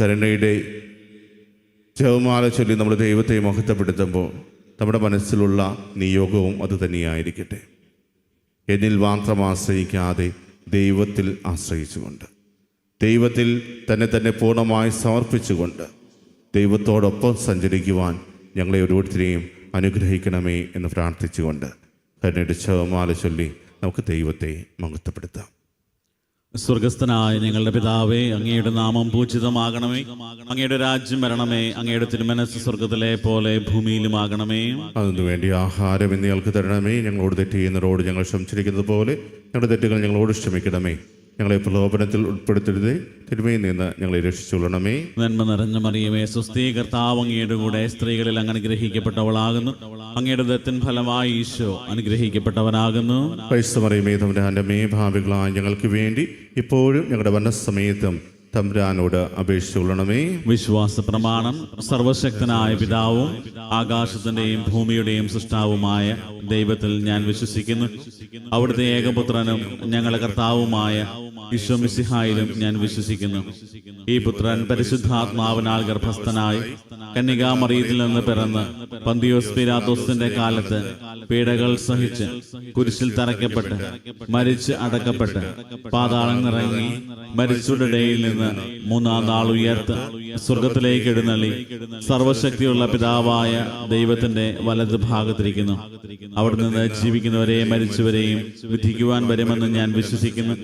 കരുണയുടെ ജവമാല ചൊല്ലി നമ്മൾ ദൈവത്തെ മഹത്വപ്പെടുത്തുമ്പോൾ നമ്മുടെ മനസ്സിലുള്ള നിയോഗവും അത് തന്നെയായിരിക്കട്ടെ. എന്നിൽ മാത്രം ആശ്രയിക്കാതെ ദൈവത്തിൽ ആശ്രയിച്ചുകൊണ്ട് ദൈവത്തിൽ തന്നെ തന്നെ പൂർണമായി സമർപ്പിച്ചുകൊണ്ട് ദൈവത്തോടൊപ്പം സഞ്ചരിക്കുവാൻ ഞങ്ങളെ ഓരോരുത്തരെയും അനുഗ്രഹിക്കണമേ എന്ന് പ്രാർത്ഥിച്ചുകൊണ്ട് കരുണയുടെ ജവമാല ചൊല്ലി നമുക്ക് ദൈവത്തെ മഹത്വപ്പെടുത്താം. സ്വർഗസ്ഥനായ ഞങ്ങളുടെ പിതാവേ അങ്ങയുടെ നാമം പൂജിതമാകണമേ. അങ്ങയുടെ രാജ്യം വരണമേ. അങ്ങയുടെ തിരുമനസ് സ്വർഗത്തിലെ പോലെ ഭൂമിയിലുമാകണമേ. അതിനുവേണ്ടി ആഹാരം ഇന്ന് ഞങ്ങൾക്ക് തരണമേ. ഞങ്ങളോട് തെറ്റ് ചെയ്യുന്നവരോട് ഞങ്ങൾ ക്ഷമിച്ചിരിക്കുന്നത് പോലെ ഞങ്ങളുടെ തെറ്റുകൾ ഞങ്ങളോട് ക്ഷമിക്കണമേ. ഞങ്ങളെ പ്രലോഭനത്തിൽ ഉൾപ്പെടുത്തരുത്. തിരുമയിൽ നിന്ന് ഞങ്ങളെ രക്ഷിച്ചുകൊള്ളണമേ. നന്മ നിറഞ്ഞ മറിയമേ സുസ്ഥീ കർത്താവ് അങ്ങയുടെ കൂടെ സ്ത്രീകളിൽ അങ്ങ് അനുഗ്രഹിക്കപ്പെട്ടവളാകുന്നു അങ്ങയുടെ ദത്തിൻ ഫലമായി ഈശോ അനുഗ്രഹിക്കപ്പെട്ടവനാകുന്നു. ക്രൈസ്തമറിയമേ തമ്മിലെ മേ ഭാവികളായ ഞങ്ങൾക്ക് വേണ്ടി ഇപ്പോഴും ഞങ്ങളുടെ വനസമയത്തും തമ്പുരാനോട് അപേക്ഷിച്ചുകൊള്ളണമേ വിശ്വാസ പ്രമാണം സർവശക്തനായ പിതാവും ആകാശത്തിന്റെയും ഭൂമിയുടെയും സൃഷ്ടാവുമായ ദൈവത്തിൽ ഞാൻ വിശ്വസിക്കുന്നു. അവിടുത്തെ ഏകപുത്രനും ഞങ്ങളുടെ കർത്താവുമായ ഈശോമിസിഹായിലും ഞാൻ വിശ്വസിക്കുന്നു. ഈ പുത്രൻ പരിശുദ്ധാത്മാവിനാൽ ഗർഭസ്ഥനായി കന്യകാമറിയത്തിൽ നിന്ന് പിറന്ന് പന്തിയോസ് പിരാത്തോസിന്റെ കാലത്ത് പീഡകൾ സഹിച്ച് കുരിശിൽ തറയ്ക്കപ്പെട്ട് മരിച്ച് അടക്കപ്പെട്ട് പാതാളം നിറങ്ങി മരിച്ചുടയിൽ നിന്ന് മൂന്നാം നാൾ ഉയർത്ത് സ്വർഗത്തിലേക്ക് എഴുന്നള്ളി സർവശക്തിയുള്ള പിതാവായ ദൈവത്തിന്റെ വലത് ഭാഗത്തിരിക്കുന്നു. അവിടെ നിന്ന് ജീവിക്കുന്നവരെയും മരിച്ചവരെയും വിധിക്കുവാൻ വരുമെന്ന് ഞാൻ വിശ്വസിക്കുന്നു.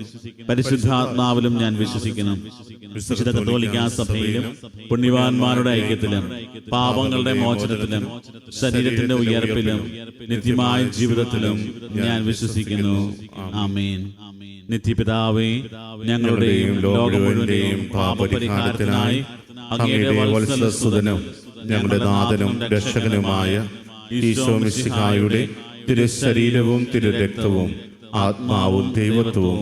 പരിശുദ്ധാത്മാവിലും ഞാൻ വിശ്വസിക്കുന്നു. വിശുദ്ധ കത്തോലിക്ക സഭയിലും പുണ്യവാന്മാരുടെ ഐക്യത്തിലും പാപങ്ങളുടെ മോചനത്തിലും ശരീരത്തിന്റെ ഉയർപ്പിലും നിത്യമായ ജീവിതത്തിലും ഞാൻ വിശ്വസിക്കുന്നു. ആമീൻ. നിത്യപിതാവേ ഞങ്ങളുടെയും ലോകം മുഴുവന്റെയും പാപപരിഹാരത്തിനായി ഞങ്ങളുടെ നാഥനും രക്ഷകനുമായ ഈശോ മിശിഹായുടെ തിരുശരീരവും തിരുരക്തവും ആത്മാവും ദൈവത്വവും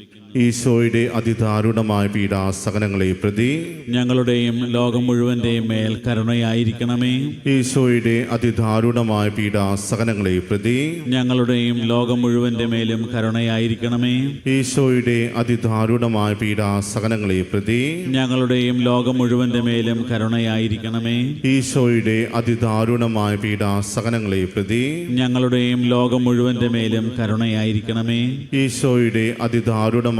ഈശോയുടെ അതിദാരുണമായ പീഡാസകനങ്ങളെ പ്രതി ഞങ്ങളുടെയും ലോകം മുഴുവന്റെയും മേൽ കരുണയായിരിക്കണമേ. ഈശോയുടെ അതിദാരുണമായ പീഡാസകനങ്ങളെ പ്രതി ഞങ്ങളുടെയും ലോകം മുഴുവന്റെ മേലും കരുണയായിരിക്കണമേ. ഈശോയുടെ അതിദാരുണമായ പീഡാസകനങ്ങളെ പ്രതി ഞങ്ങളുടെയും ലോകം മുഴുവന്റെ മേലും കരുണയായിരിക്കണമേ. ഈശോയുടെ അതിദാരുണമായ പീഡാസകനങ്ങളെ പ്രതി ഞങ്ങളുടെയും ലോകം മുഴുവന്റെ മേലും കരുണയായിരിക്കണമേ. ഈശോയുടെ അതിദാരുണമായ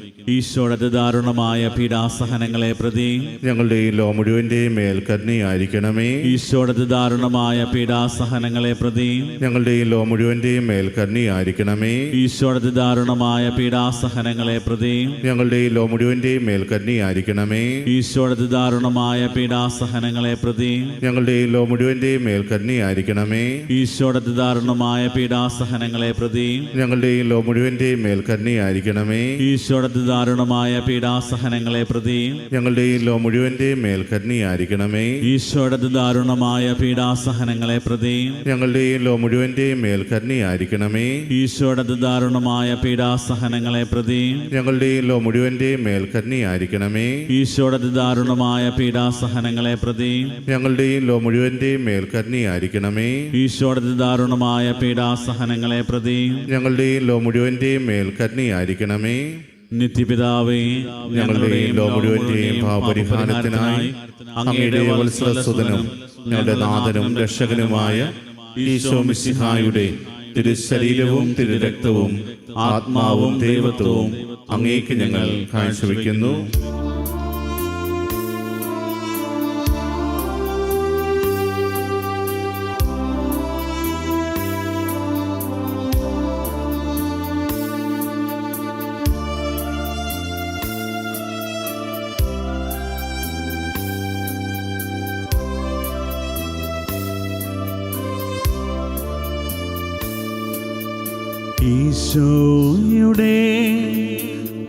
ഈശോയുടെ ദാരുണമായ പീഡാസഹനങ്ങളെ പ്രതി ഞങ്ങളുടെ ഈ ലോ മുഴുവന്റെയും മേൽ കരുണയായിരിക്കണമേ. ഈശോയുടെ ദാരുണമായ പീഡാസഹനങ്ങളെ പ്രതി ഞങ്ങളുടെ ഈ ലോ മുഴുവന്റെയും മേൽ കരുണയായിരിക്കണമേ. ഈശോയുടെ ദാരുണമായ പീഡാസഹനങ്ങളെ പ്രതി ഞങ്ങളുടെ ഈ ലോ മുഴുവന്റെയും മേൽ കരുണയായിരിക്കണമേ. ഈശോയുടെ ദാരുണമായ പീഡാസഹനങ്ങളെ പ്രതി ഞങ്ങളുടെ ഈ ലോ മുഴുവന്റെയും മേൽ കരുണയായിരിക്കണമേ. ഈശോയുടെ ദാരുണമായ പീഡാസഹനങ്ങളെ പ്രതി ഞങ്ങളുടെ ഈ ലോ മുഴുവന്റെയും മേൽ കരുണയായിരിക്കണമേ. ഈശോയുടെ ദാരുണമായ പീഡാസഹനങ്ങളെ പ്രതി ഞങ്ങളുടെ ഈ ലോ മുഴുവന്റെയും മേൽ കരുണയായിരിക്കണമേ. ഈശോയുടെ ദാരുണമായ പീഡാസഹനങ്ങളെ പ്രതി ഞങ്ങളുടെ ഈ ലോ മുഴുവന്റെയും മേൽ കരുണയായിരിക്കണമേ. ഈശോയുടെ ദാരുണമായ പീഡാസഹനങ്ങളെ പ്രതി ഞങ്ങളുടെ ഈ ലോ മുഴുവന്റെയും മേൽ കരുണയായിരിക്കണമേ. ഈശോയുടെ ദാരുണമായ പീഡാസഹനങ്ങളെ പ്രതി ഞങ്ങളുടെ ഈ ലോ മുഴുവന്റെയും മേൽ കരുണയായിരിക്കണമേ. ഈശോയുടെ ദാരുണമായ പീഡാസഹനങ്ങളെ പ്രതി ഞങ്ങളുടെ ഈ ലോ മുഴുവന്റെയും മേൽ കരുണയായിരിക്കണമേ. നിത്യപിതാവേ ഞങ്ങളുടെയും ലോകമുഴുവന്റെയും ഭാവപരിഹാരത്തിനായി അങ്ങയുടെ വത്സരസുതനും ഞങ്ങളുടെ നാഥനും രക്ഷകനുമായ ഈശോ മിശിഹായുടെ തിരുശരീരവും തിരുരക്തവും ആത്മാവും ദൈവത്വവും അങ്ങേക്ക് ഞങ്ങൾ കാഴ്ചവെക്കുന്നു.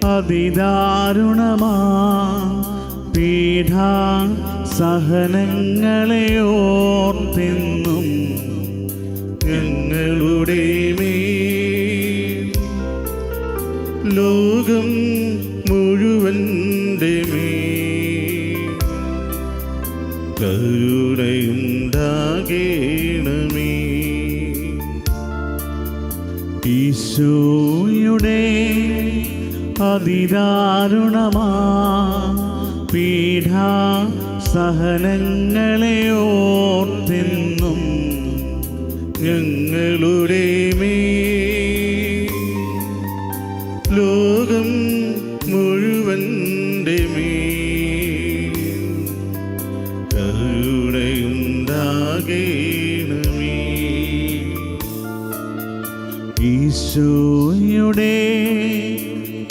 അതിദാരുണമാ. പീഠാ സഹനങ്ങളെ ഓർത്തിന്നും ഞങ്ങളുടെ മേ ലോകം മുഴുവന്റെ മേൽ. കരുണയുണ്ടാകേണമേ. ഈശോയുടെ അതിദാരുണമാ. പീഠാ സഹനങ്ങളെ ഓർത്തെന്നും ഞങ്ങളുടെ മേ ലോകം മുഴുവന്റെ മേൽ. കരുണയുണ്ടാകേണമേ. ഈശോയുടെ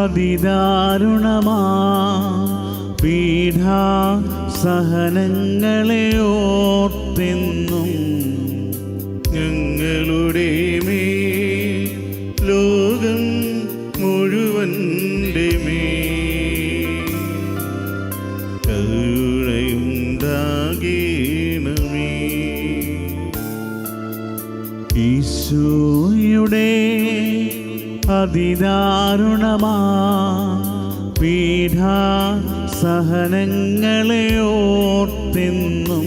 അതിദാരുണമാ. പീഠ സഹനങ്ങളെ ഓർത്തെന്നും ഞങ്ങളുടെ അതിദാരുണമാ. പീഠ സഹനങ്ങളെ ഓർത്തെന്നും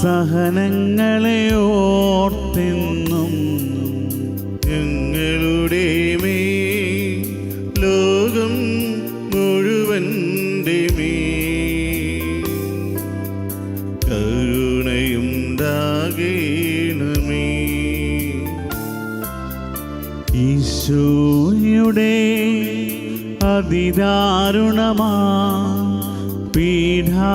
സഹനങ്ങളെ ഓർത്തെന്നും ഞങ്ങളുടെ മേ ലോകം മുഴുവന്റെ കരുണയും ദാകേണമേ ഈശോയുടെ അതിദാരുണമാ പീഠാ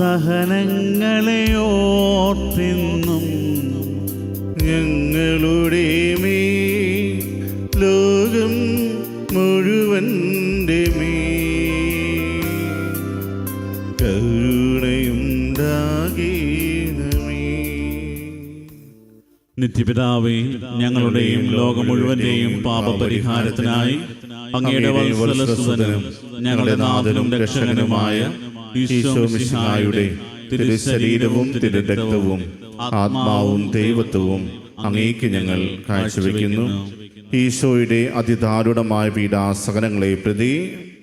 സഹനങ്ങളെ ഓർത്തിന്നും ഞങ്ങളുടെ ലോകം മുഴുവന്റെ മേൽ നിത്യപിതാവേ ഞങ്ങളുടെയും ലോകം മുഴുവന്റെയും പാപപരിഹാരത്തിനായി അങ്ങയുടെ ഞങ്ങളുടെ നാഥനും രക്ഷകനുമായ ഈശോ മിശിഹായുടെ തിരുശരീരവും തിരുരക്തവും ആത്മാവും ദൈവത്വവും അങ്ങേക്ക് ഞങ്ങൾ കാഴ്ചവെക്കുന്നു. ഈശോയുടെ അതിദാരുണമായ പീഡാസകനങ്ങളെ പ്രതി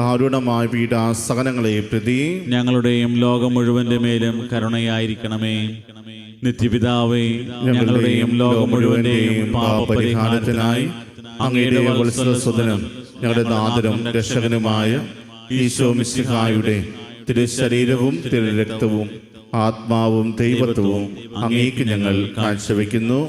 അതിദാരുണമായ സഹനങ്ങളെ പ്രതി. ഞങ്ങളുടെയും ലോകം മുഴുവന്റെ മേലും കരുണയായിരിക്കണമേ. നിത്യപിതാവേ ഞങ്ങളുടെയും ലോകം മുഴുവന്റെയും പാപപരിഹാരത്തിനായി അങ്ങയുടെ വത്സരസ്വതനും ഞങ്ങളുടെ നാദനും രക്ഷകനുമായ ഈശോ മിശിഹായുടെ തിരുശരീരവും തിരുരക്തവും ആത്മാവും ദൈവത്വവും അങ്ങേക്ക് ഞങ്ങൾ കാഴ്ചവെക്കുന്നു.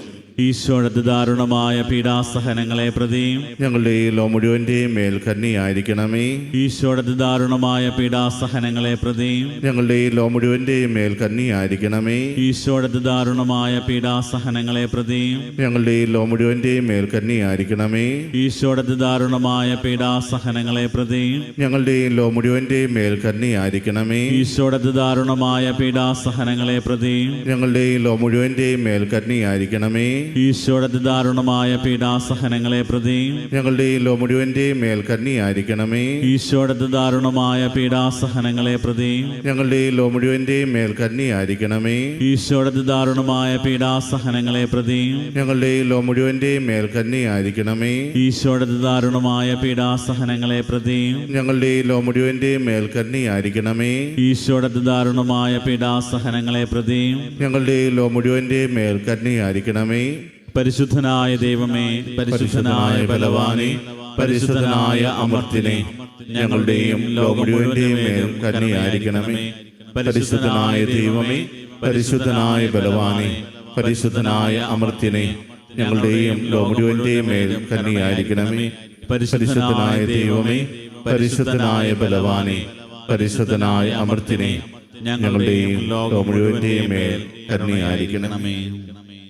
ഈശോയുടെ ദാരുണമായ പീഡാസഹനങ്ങളെ പ്രതിയും ഞങ്ങളുടെ ഈ ലോ മുഴുവന്റെയും മേൽ കന്നിയായിരിക്കണമേ. ഈശോയുടെ ദാരുണമായ പീഡാസഹനങ്ങളെ പ്രതിയും ഞങ്ങളുടെ ഈ ലോ മുഴുവന്റെയും മേൽ കന്നിയായിരിക്കണമേ. ഈശോയുടെ ദാരുണമായ പീഡാസഹനങ്ങളെ പ്രതിയും ഞങ്ങളുടെ ഈ ലോ മുഴുവന്റെയും മേൽ കന്നിയായിരിക്കണമേ. ഈശോയുടെ ദാരുണമായ പീഡാസഹനങ്ങളെ പ്രതിയും ഞങ്ങളുടെ ഈ ലോ മുഴുവന്റെയും മേൽ കന്നിയായിരിക്കണമേ. ഈശോയുടെ ദാരുണമായ പീഡാസഹനങ്ങളെ പ്രതിയും ഞങ്ങളുടെ ഈ ലോ മുഴുവന്റെയും മേൽ കന്നിയായിരിക്കണമേ. ഈശോയുടെ ദാരുണമായ പീഡാസഹനങ്ങളെ പ്രതി ഞങ്ങളുടെ ഈ ലോ മുഴുവന്റെയും മേൽ കന്നിയായിരിക്കണമേ ഈശോയുടെ ദാരുണമായ പീഡാസഹനങ്ങളെ പ്രതി ഞങ്ങളുടെ ഈ ലോ മുഴുവന്റെയും മേൽ കന്നിയായിരിക്കണമേ ഈശോയുടെ ദാരുണമായ പീഡാസഹനങ്ങളെ പ്രതി ഞങ്ങളുടെ ഈ ലോ മുഴുവന്റെയും മേൽ കന്നിയായിരിക്കണമേ ഈശോയുടെ ദാരുണമായ പീഡാസഹനങ്ങളെ പ്രതി ഞങ്ങളുടെ ഈ ലോ മുഴുവന്റെയും മേൽ കന്നിയായിരിക്കണമേ ഈശോയുടെ ദാരുണമായ പീഡാസഹനങ്ങളെ പ്രതി ഞങ്ങളുടെ ഈ ലോ മുഴുവന്റെയും മേൽ കന്നിയായിരിക്കണമേ പരിശുദ്ധനായ ദൈവമേ പരിശുദ്ധനായ ബലവാനെ പരിശുദ്ധനായ അമർത്തിനെ ഞങ്ങളുടെയും ലോകം മുഴുവന്റെയും പരിശുദ്ധനായ ദൈവമേ പരിശുദ്ധനായ ബലവാനെ പരിശുദ്ധനായ അമർത്തിനെ ഞങ്ങളുടെയും ലോ മുഴുവന്റെയും മേൽ കന്നിയായിരിക്കണമേ പരിശുദ്ധനായ ദൈവമേ പരിശുദ്ധനായ ബലവാനെ പരിശുദ്ധനായ അമർത്തിനെ ഞങ്ങളുടെയും ലോ മുഴുവന്റെയും മേൽ കന്നിയായിരിക്കണമേ